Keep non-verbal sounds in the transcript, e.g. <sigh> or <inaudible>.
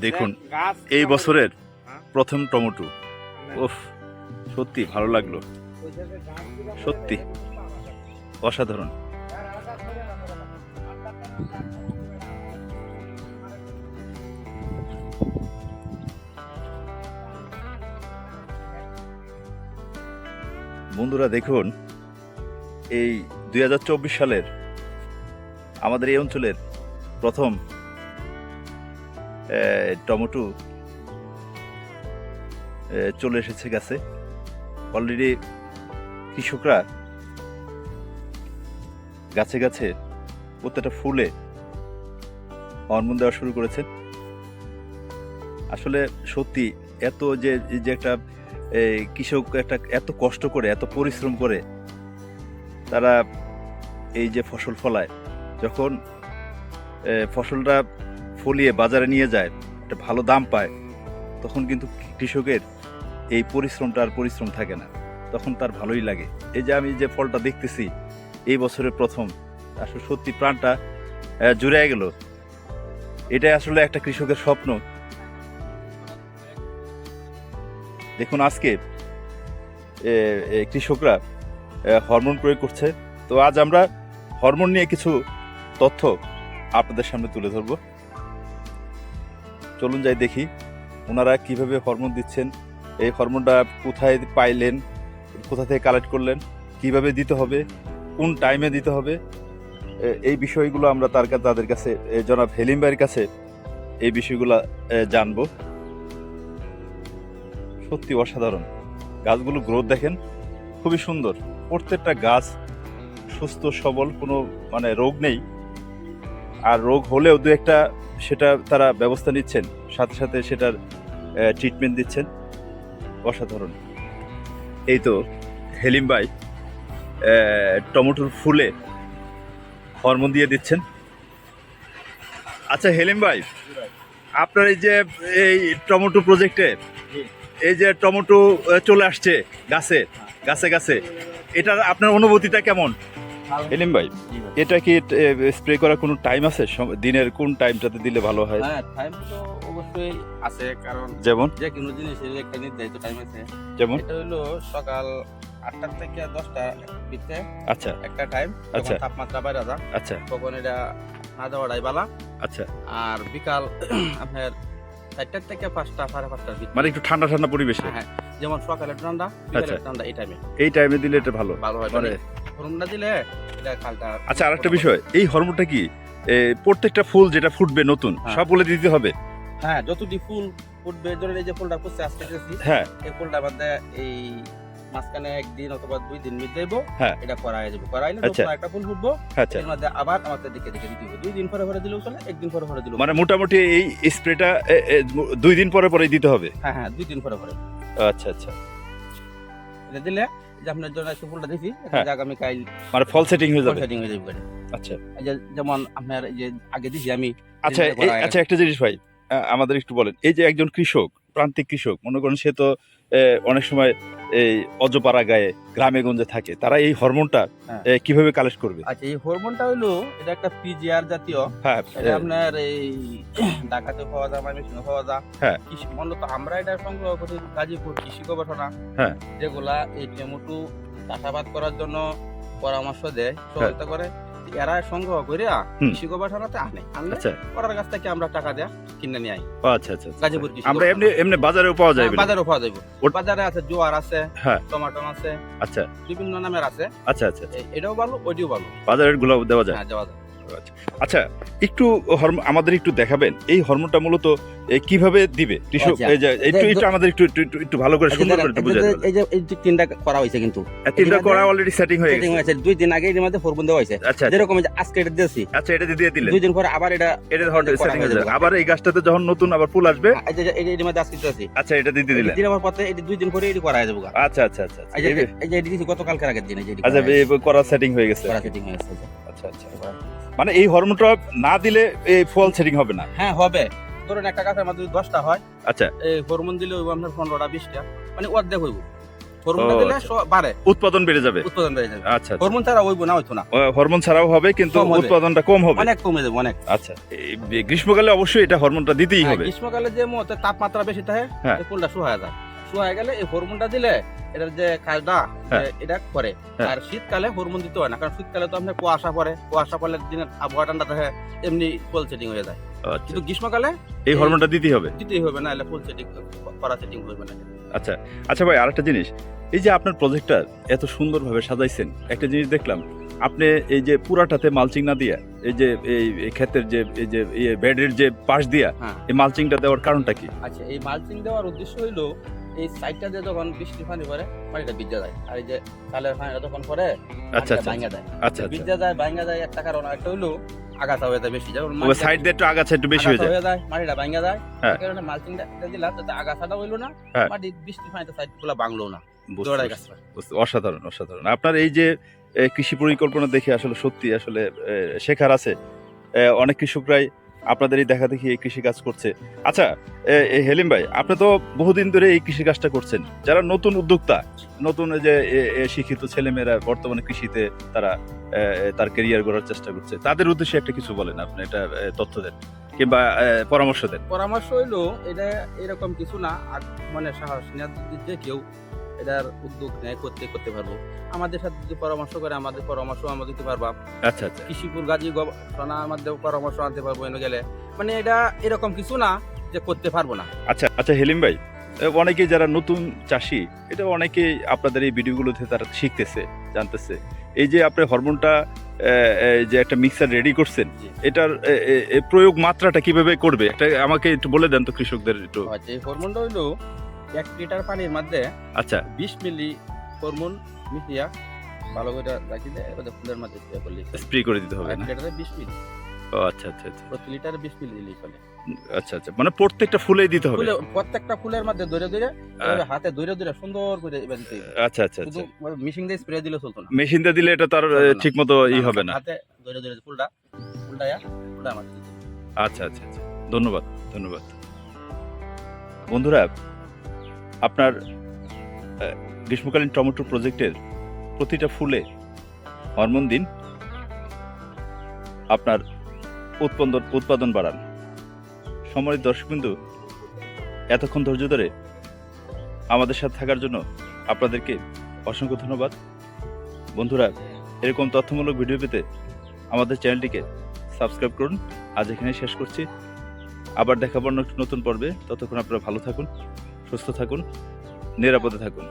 দেখুন এই বছরের হ্যাঁ? প্রথম টমেটো। উফ সত্যি ভালো লাগল। সত্যি। অসাধারণ। বন্ধুরা দেখুন এই দুই হাজার চব্বিশ সালের আমাদের এই অঞ্চলের প্রথম টমেটো চলে এসেছে গাছে। অলরেডি কৃষকরা গাছে গাছে প্রত্যেকটা ফুলে হরমোন দেওয়া শুরু করেছেন। আসলে সত্যি এত যে যে একটা কৃষক একটা এত কষ্ট করে, এত পরিশ্রম করে তারা এই যে ফসল ফলায়, যখন ফসলটা ফলিয়ে বাজারে নিয়ে যায়, একটা ভালো দাম পায়, তখন কিন্তু কৃষকের এই পরিশ্রমটা আর পরিশ্রম থাকে না, তখন তার ভালোই লাগে। এই যে আমি যে ফলটা দেখতেছি, এই বছরের প্রথম, আসলে সত্যি প্রাণটা জুড়ে গেল। এটাই আসলে একটা কৃষকের স্বপ্ন। দেখুন আজকে কৃষকরা হরমোন প্রয়োগ করছে। তো আজ আমরা হরমোন নিয়ে কিছু তথ্য আপনাদের সামনে তুলে ধরব। চলুন যাই দেখি ওনারা কীভাবে হরমোন দিচ্ছেন, এই হরমোনটা কোথায় পাইলেন, কোথা থেকে কালেক্ট করলেন, কীভাবে দিতে হবে, কোন টাইমে দিতে হবে এই বিষয়গুলো আমরা তার কাছে তাদের কাছে জনাব হেলিম ভাইয়ের কাছে এই বিষয়গুলো জানব। সত্যি অসাধারণ। গাছগুলো গ্রোথ দেখেন, খুবই সুন্দর। প্রত্যেকটা গাছ সুস্থ, সবল, কোনো মানে রোগ নেই। আর রোগ হলেও দু একটা সেটা তারা ব্যবস্থা নিচ্ছেন সাথে সাথে সেটার ট্রিটমেন্ট দিচ্ছেন অসাধারণ। এই তো হেলিম ভাই টমেটোর ফুলে হরমোন দিয়ে দিচ্ছেন। আচ্ছা হেলিম ভাই আপনার এই যে এই টমেটো প্রজেক্টে এই যে টমেটো চলে আসছে গাছে গাছে গাছে এটার আপনার অনুভূতিটা কেমন? হেলিম ভাই এটা কি স্প্রে করার কোনো টাইম আছে? দিনের কোন টাইমটাতে দিলে ভালো হয়? হ্যাঁ টাইম তো অবশ্যই আছে কারণ যেমন? যে কোনো জিনিসের একটা নির্ধারিত টাইম আছে। যেমন? এটা হলো সকাল আটটা থেকে দশটা ভিতরে আচ্ছা। একটা টাইম আচ্ছা। তাপমাত্রা বাইরে যা আচ্ছা। তখন এটা না দেওয়াটাই বালা। আচ্ছা। আর বিকাল <clears throat> আপনার চারটার থেকে পাঁচটা সাড়ে পাঁচটার ভিতরে। মানে একটু ঠান্ডা ঠান্ডা পরিবেশে? হ্যাঁ যেমন সকালে ঠান্ডা বিকালে ঠান্ডা এই টাইমে এই টাইমে দিলে এটা ভালো। ভালো হয় মানে হরমোনটা দিলে এটা খালটা আচ্ছা আরেকটা বিষয়। এই হরমোনটা কি? প্রত্যেকটা ফুল যেটা ফুটবে নতুন হ্যাঁ। সব বলে দিতে হবে? হ্যাঁ যতটি ফুল ফুটবে ধরেন এই যে ফুলটা ফুটছে আজকে দেখছি হ্যাঁ। এই ফুলটা মধ্যে এই মাঝখানে একদিন অথবা দুই দিন মিট দেবো হ্যাঁ। এটা করাই যাব করাইলে আচ্ছা। নতুন একটা ফুল ফুটবো আচ্ছা। এর মধ্যে আবার আমাদের দিকে দিকে দিতে হবে। দুই দিন পরে পরে দিলেও চলে একদিন পরে পরে দিলেও মানে মোটামুটি এই স্প্রেটা দুই দিন পরে পরে দিতে হবে? হ্যাঁ হ্যাঁ দুই দিন পরে পরে। আচ্ছা আচ্ছা। এটা দিলে যে আপনার জন্য একটু ফুলটা দিছি হ্যাঁ। এটা আগামী কাল মানে ফল সেটিং হয়ে যাবে? সেটিং হয়ে যাবে আচ্ছা। যেমন আপনার যে আগে দিছি আমি আচ্ছা আচ্ছা একটা জিনিস ভাই আমাদের একটু বলেন। এই যে একজন কৃষক প্রান্তিক কৃষক মনে করেন সে তো আহ, অনেক সময় এই অজপাড়া গায়ে গ্রামে গঞ্জে থাকে তারা এই হরমোনটা হ্যাঁ। কীভাবে কালেক্ট করবে? আচ্ছা এই হরমোনটা হইল এটা একটা পিজিআর জাতীয়। হ্যাঁ আপনার এই <coughs> ঢাকাতে পাওয়া যায় ময়মনসিংহে পাওয়া যায়। হ্যাঁ। কৃষি মূলত আমরা এটা সংগ্রহ করি গাজীপুর কৃষি গবেষণা। হ্যাঁ। যেগুলা এই টমেটো চাষাবাদ করার জন্য পরামর্শ দেয় সহায়তা করে। এরা সংগ্রহ করে হুম। কৃষি আনে। আনলে আচ্ছা। ওরার কাছ থেকে আমরা টাকা দেয়া কিনে নিয়ে আই। আচ্ছা আচ্ছা আচ্ছা। গাজীপুর কৃষি আমরা এমনি এমনি বাজারেও পাওয়া যায় হ্যাঁ, বাজারে পাওয়া যাবে বাজারে আছে জোয়ার আছে টমেটো টমাটো আছে আচ্ছা। বিভিন্ন নামের আছে। আচ্ছা আচ্ছা এটাও ভালো ওইটাও ভালো। বাজারেরগুলো দেওয়া যায়? হ্যাঁ দেওয়া যায়। আচ্ছা একটু আমাদের একটু দেখাবেন এই হরমোনটা মূলত কীভাবে দিবে? কৃষক আচ্ছা। একটু একটু আমাদের একটু একটু- ভালো করে সুন্দর করে একটু এই বুঝাই এই যে এই যে তিনটা করা হয়েছে কিন্তু। তিনটা করা অলরেডি সেটিং হয়ে গেছে। দুই দিন আগে এর মধ্যে ফোরবন দেওয়া হয়েছে। আচ্ছা আচ্ছা। যেরকম যে আজকে এটা দিয়েছি। আচ্ছা এটা দিয়ে দিলেন। দুই দিন পরে আবার এটা এটা ধর সেটিং হয়ে হয়ে যাবে। আবার এই গাছটাতে যখন নতুন আবার ফুল আসবে? হ্যাঁ, এই যে এর মধ্যে আজকে দিয়েছি। আচ্ছা এটা দিয়ে দিলেন। দিন আমার পথে এই যে দুই দিন পরে এটি করা হয়ে যাবে আচ্ছা আচ্ছা আচ্ছা আচ্ছা। এই যে এই- যে এটি দিয়েছি গতকালকের আগের দিন এই যে আচ্ছা করা সেটিং হয়ে গেছে। করা setting হয়ে গেছে। আচ্ছা আচ্ছা মানে এই হরমোনটা না দিলে এই ফল সেটিং হবে না? হ্যাঁ হবে। ধরুন একটা গাছের মধ্যে দশটা হয় আচ্ছা। এই হরমোন দিলে হইব আপনার পনেরোটা বিশটা মানে অর্ধেক হইব। হরমোনটা দিলে আচ্ছা। বাড়ে। উৎপাদন বেড়ে যাবে। উৎপাদন বেড়ে যাবে। আচ্ছা আচ্ছা। হরমোন ছাড়া হইব না হইতো না। হরমোন ছাড়াও হবে কিন্তু উৎপাদনটা কম হবে। অনেক কমে যাবে অনেক। আচ্ছা গ্রীষ্মকালে অবশ্যই এটা হরমোনটা দিতেই হ্যাঁ, হবে। গ্রীষ্মকালে যে মতে তাপমাত্রা বেশি থাকে হ্যাঁ। ফুলটা শুকায় যায়। শুকায় গেলে এই হরমোনটা দিলে এটার যে কাজটা হ্যাঁ। এটা করে। হ্যাঁ। আর শীতকালে হরমোন দিতে হয় না কারণ শীতকালে তো আপনার কুয়াশা পড়ে। কুয়াশা পড়লে দিনের আবহাওয়া ঠান্ডা থাকে এমনি ফুল সেটিং হয়ে যায়। আচ্ছা। কিন্তু গ্রীষ্মকালে এই হরমোনটা দিতেই হবে? দিতেই হবে না এলে ফুল সেটিং করা সেটিং হবে না। আচ্ছা। আচ্ছা ভাই আরেকটা জিনিস। এই যে আপনার প্রজেক্টটা এত সুন্দরভাবে সাজাইছেন একটা জিনিস দেখলাম আপনি এই যে পুরাটাতে মালচিং না দিয়া এই যে এই এই ক্ষেতের যে এই যে ইয়ে বেডের যে পাশ দিয়া হ্যাঁ। এই মালচিংটা দেওয়ার কারণটা কি? আচ্ছা এই মালচিং দেওয়ার উদ্দেশ্য হইল এই সাইডটা দিয়ে যখন বৃষ্টি পানি পড়ে পানিটা ভিজা যায়। আর এই যে চালের পানিটা যখন পরে আচ্ছা আচ্ছা ভাঙা যায়। আচ্ছা আচ্ছা। ভিজা যায় ভাঙা যায় একটা কারণ একটা হইল আগাছা হয়ে যায় বেশি। যেমন সাইড দিয়ে একটু আগাছা একটু বেশি হয়ে যায়। হয়ে যায় মাটিটা ভাঙা যায়। হ্যাঁ। এই কারণে মালচিংটা দিলাম যাতে আগাছাটা হইল না হ্যাঁ। মাটি বৃষ্টি পানিতে সাইডগুলা ভাঙলো না অসাধারণ অসাধারণ। আপনার এই যে কৃষি পরিকল্পনা দেখে আসলে সত্যি আসলে শেখার আছে। অনেক কৃষকরাই আপনাদের এই দেখা দেখি এই কৃষি কাজ করছে। আচ্ছা হেলিম ভাই, আপনি তো বহুদিন ধরে এই কৃষি কাজটা করছেন। যারা নতুন উদ্যোক্তা, নতুন যে শিক্ষিত ছেলেমেয়েরা বর্তমানে কৃষিতে তারা তার কেরিয়ার গড়ার চেষ্টা করছে, তাদের উদ্দেশ্যে একটা কিছু বলেন আপনি এটা তথ্য দেন কিংবা পরামর্শ দেন। পরামর্শ হইল, এটা এরকম কিছু না মানে সাহস দিক দিয়ে কেউ এটার উদ্যোগ নেয় করতে করতে পারব। আমাদের সাথে যদি পরামর্শ করে আমাদের পরামর্শ আমরা দিতে পারবা। আচ্ছা আচ্ছা। কৃষিপুর গাজী গবেষণার মধ্যে পরামর্শ আনতে পারব এনে গেলে। মানে এটা এরকম কিছু না যে করতে পারব না। আচ্ছা আচ্ছা হেলিম ভাই এ, অনেকেই যারা নতুন চাষি এটা অনেকেই আপনাদের এই ভিডিওগুলোতে তারা শিখতেছে জানতেছে। এই যে আপনি হরমোনটা যে একটা মিক্সার রেডি করছেন এটার প্রয়োগ মাত্রাটা কীভাবে করবে? এটা আমাকে একটু বলে দেন তো কৃষকদের একটু। আচ্ছা এই হরমোনটা হইল এক লিটার পানির মধ্যে আচ্ছা। বিশ মিলি হরমোন মিশিয়া ভালো করে রাখি দেয় এবার ফুলের মধ্যে স্প্রে করলে স্প্রে করে দিতে হবে না? লিটারে বিশ মিলি। ও আচ্ছা আচ্ছা আচ্ছা। প্রতি লিটারে বিশ মিলি দিলেই চলে। আচ্ছা আচ্ছা। মানে প্রত্যেকটা ফুলেই দিতে হবে? প্রত্যেকটা ফুলের মধ্যে ধরে ধরে হাতে ধরে ধরে সুন্দর করে এবার দিতে আচ্ছা আচ্ছা শুধু আচ্ছা মিশিং দিয়ে স্প্রে দিলে চলতো না। মেশিন দিয়ে দিলে এটা তার ঠিক মতো ই হবে না। হাতে ধরে ধরে ফুলটা ফুলটা ফুলটা আমার আচ্ছা আচ্ছা আচ্ছা। ধন্যবাদ ধন্যবাদ। বন্ধুরা আপনার গ্রীষ্মকালীন টমেটো প্রজেক্টের প্রতিটা ফুলে হরমোন দিন, আপনার উৎপাদন উৎপাদন বাড়ান। সম্মানিত দর্শকবিন্দু, এতক্ষণ ধৈর্য ধরে আমাদের সাথে থাকার জন্য আপনাদেরকে অসংখ্য ধন্যবাদ। বন্ধুরা, এরকম তথ্যমূলক ভিডিও পেতে আমাদের চ্যানেলটিকে সাবস্ক্রাইব করুন। আজ এখানে শেষ করছি। আবার দেখাবো নতুন পর্বে। ততক্ষণ আপনারা ভালো থাকুন। সুস্থ থাকুন নিরাপদে থাকুন।